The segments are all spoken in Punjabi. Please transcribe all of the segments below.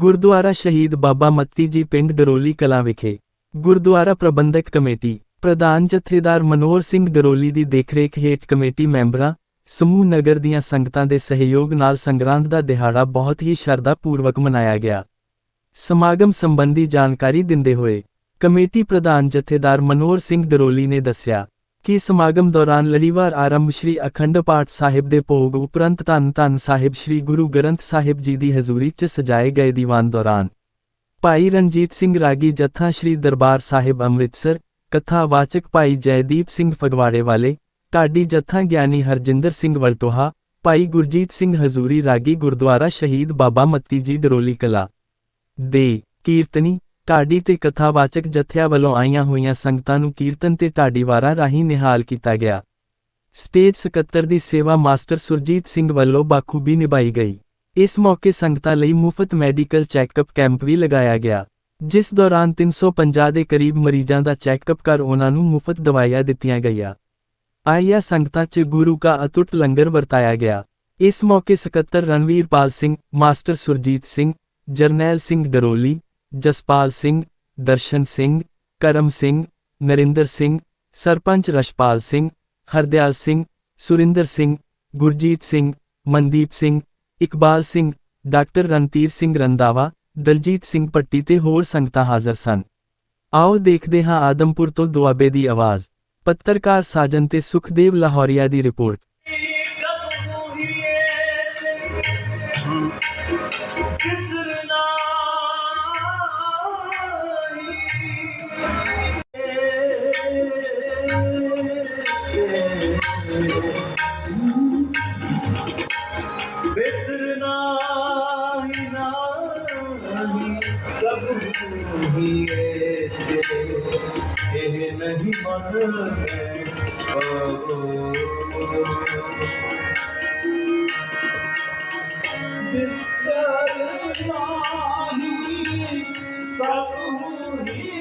ਗੁਰਦੁਆਰਾ ਸ਼ਹੀਦ ਬਾਬਾ ਮੱਤੀ ਜੀ ਪਿੰਡ ਡਰੋਲੀ ਕਲਾਂ ਵਿਖੇ ਗੁਰਦੁਆਰਾ ਪ੍ਰਬੰਧਕ ਕਮੇਟੀ ਪ੍ਰਧਾਨ ਜਥੇਦਾਰ ਮਨੋਹਰ ਸਿੰਘ ਡਰੋਲੀ ਦੀ ਦੇਖਰੇਖ ਹੇਠ ਕਮੇਟੀ ਮੈਂਬਰਾਂ, ਸਮੂਹ ਨਗਰ ਦੀਆਂ ਸੰਗਤਾਂ ਦੇ ਸਹਿਯੋਗ ਨਾਲ ਸੰਗਰਾਂਦ ਦਾ ਦਿਹਾੜਾ ਬਹੁਤ ਹੀ ਸ਼ਰਧਾ ਪੂਰਵਕ ਮਨਾਇਆ ਗਿਆ। ਸਮਾਗਮ ਸੰਬੰਧੀ ਜਾਣਕਾਰੀ ਦਿੰਦੇ ਹੋਏ ਕਮੇਟੀ ਪ੍ਰਧਾਨ ਜਥੇਦਾਰ ਮਨੋਹਰ ਸਿੰਘ ਡਰੋਲੀ ਨੇ ਦੱਸਿਆ ਕਿ ਸਮਾਗਮ ਦੌਰਾਨ ਲੜੀਵਾਰ ਆਰੰਭ ਸ਼੍ਰੀ ਅਖੰਡ ਪਾਠ ਸਾਹਿਬ ਦੇ ਭੋਗ ਉਪਰੰਤ ਧੰਨ ਧੰਨ ਸਾਹਿਬ ਸ਼੍ਰੀ ਗੁਰੂ ਗ੍ਰੰਥ ਸਾਹਿਬ ਜੀ ਦੀ ਹਜ਼ੂਰੀ 'ਚ ਸਜਾਏ ਗਏ ਦੀਵਾਨ ਦੌਰਾਨ ਭਾਈ ਰਣਜੀਤ ਸਿੰਘ ਰਾਗੀ ਜਥਾ ਸ਼੍ਰੀ ਦਰਬਾਰ ਸਾਹਿਬ ਅੰਮ੍ਰਿਤਸਰ ਕਥਾ ਵਾਚਕ ਭਾਈ ਜੈਦੀਪ ਸਿੰਘ ਫਗਵਾੜੇ ਵਾਲੇ, ਢਾਡੀ ਜਥਾ ਗਿਆਨੀ ਹਰਜਿੰਦਰ ਸਿੰਘ ਵਲਟੋਹਾ, ਭਾਈ ਗੁਰਜੀਤ ਸਿੰਘ ਹਜ਼ੂਰੀ ਰਾਗੀ ਗੁਰਦੁਆਰਾ ਸ਼ਹੀਦ ਬਾਬਾ ਮੱਤੀ ਜੀ ਡਰੋਲੀ ਕਲਾ ਦੇ ਕੀਰਤਨੀ ਢਾਡੀ ਤੇ ਕਥਾਵਾਚਕ ਜਥਿਆਂ ਵੱਲੋਂ ਆਈਆਂ ਹੋਈਆਂ ਸੰਗਤਾਂ ਨੂੰ ਕੀਰਤਨ ਤੇ ਢਾਡੀ ਵਾਰਾਂ ਰਾਹੀਂ ਨਿਹਾਲ ਕੀਤਾ ਗਿਆ। ਸਟੇਜ ਸਕੱਤਰ ਦੀ ਸੇਵਾ ਮਾਸਟਰ ਸੁਰਜੀਤ ਸਿੰਘ ਵੱਲੋਂ ਬਾਖੂਬੀ ਨਿਭਾਈ ਗਈ। ਇਸ ਮੌਕੇ ਸੰਗਤਾਂ ਲਈ ਮੁਫਤ ਮੈਡੀਕਲ ਚੈੱਕਅਪ ਕੈਂਪ ਵੀ ਲਗਾਇਆ ਗਿਆ, ਜਿਸ ਦੌਰਾਨ 350 ਦੇ ਕਰੀਬ ਮਰੀਜ਼ਾਂ ਦਾ ਚੈੱਕਅਪ ਕਰ ਉਹਨਾਂ ਨੂੰ ਮੁਫਤ ਦਵਾਈਆਂ ਦਿੱਤੀਆਂ ਗਈਆਂ। ਆਈਆ ਸੰਗਤਾਂ 'ਚ ਗੁਰੂ ਕਾ ਅਤੁੱਟ ਲੰਗਰ ਵਰਤਾਇਆ ਗਿਆ। ਇਸ ਮੌਕੇ ਸਕੱਤਰ ਰਣਵੀਰਪਾਲ ਸਿੰਘ, ਮਾਸਟਰ ਸੁਰਜੀਤ ਸਿੰਘ, ਜਰਨੈਲ ਸਿੰਘ ਡਰੋਲੀ ਜਸਪਾਲ ਸਿੰਘ, ਦਰਸ਼ਨ ਸਿੰਘ, ਕਰਮ ਸਿੰਘ, ਨਰਿੰਦਰ ਸਿੰਘ, ਸਰਪੰਚ ਰਸ਼ਪਾਲ ਸਿੰਘ, ਹਰਦਿਆਲ ਸਿੰਘ, ਸੁਰਿੰਦਰ ਸਿੰਘ, ਗੁਰਜੀਤ ਸਿੰਘ, ਮਨਦੀਪ ਸਿੰਘ, ਇਕਬਾਲ ਸਿੰਘ, ਡਾਕਟਰ ਰਣਤੀਰ ਸਿੰਘ ਰੰਦਾਵਾ ਦਲਜੀਤ ਸਿੰਘ ਪੱਟੀ ਤੇ ਹੋਰ ਸੰਗਤਾਂ ਹਾਜ਼ਰ ਸਨ। ਆਓ ਦੇਖਦੇ ਹਾਂ ਆਦਮਪੁਰ ਤੋਂ ਦੁਆਬੇ ਦੀ ਆਵਾਜ਼। ਪੱਤਰਕਾਰ ਸਾਜਨ ਤੇ ਸੁਖਦੇਵ ਲਾਹੌਰੀਆ ਦੀ ਰਿਪੋਰਟ। ਇਹ ਨਹੀਂ ਮਨ ਹੈ ਪਾਵੋ ਬਿਸਰਨਾਹੀ ਕਬੂਰੀ ਇਹ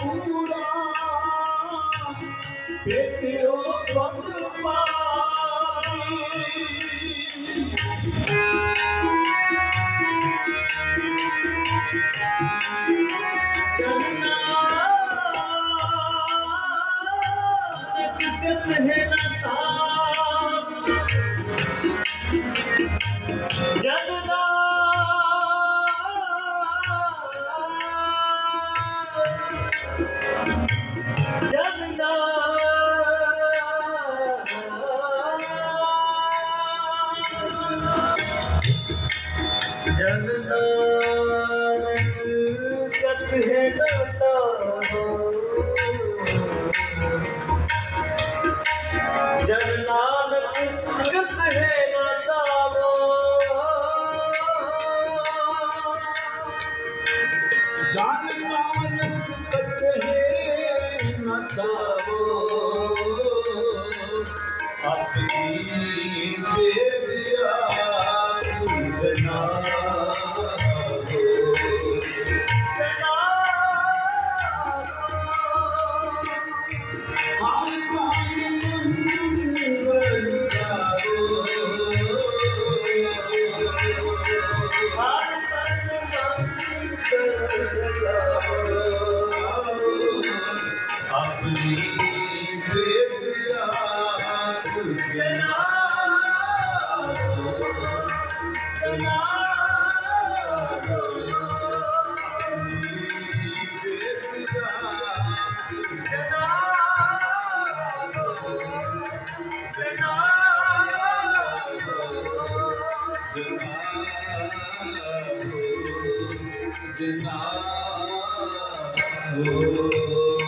ਪੂਰਾ ਪੇਟਿਓ ਬੰਦ ਮਾਰੀ ਚੰਨਾ ਜਗਦਾਨਕ ਕਤ ਹੈ ਦਾਤਾ ਜਨ ਨਾਨਕ ਕਤ ਹੈ ਦਾਤਾ ਜਨ ਨਾਨਕ ਕਤ ਹੈ ਨਤਾਵੋ ਆਪ ਦੀ ਤੁਝਨਾ ਜਨਾ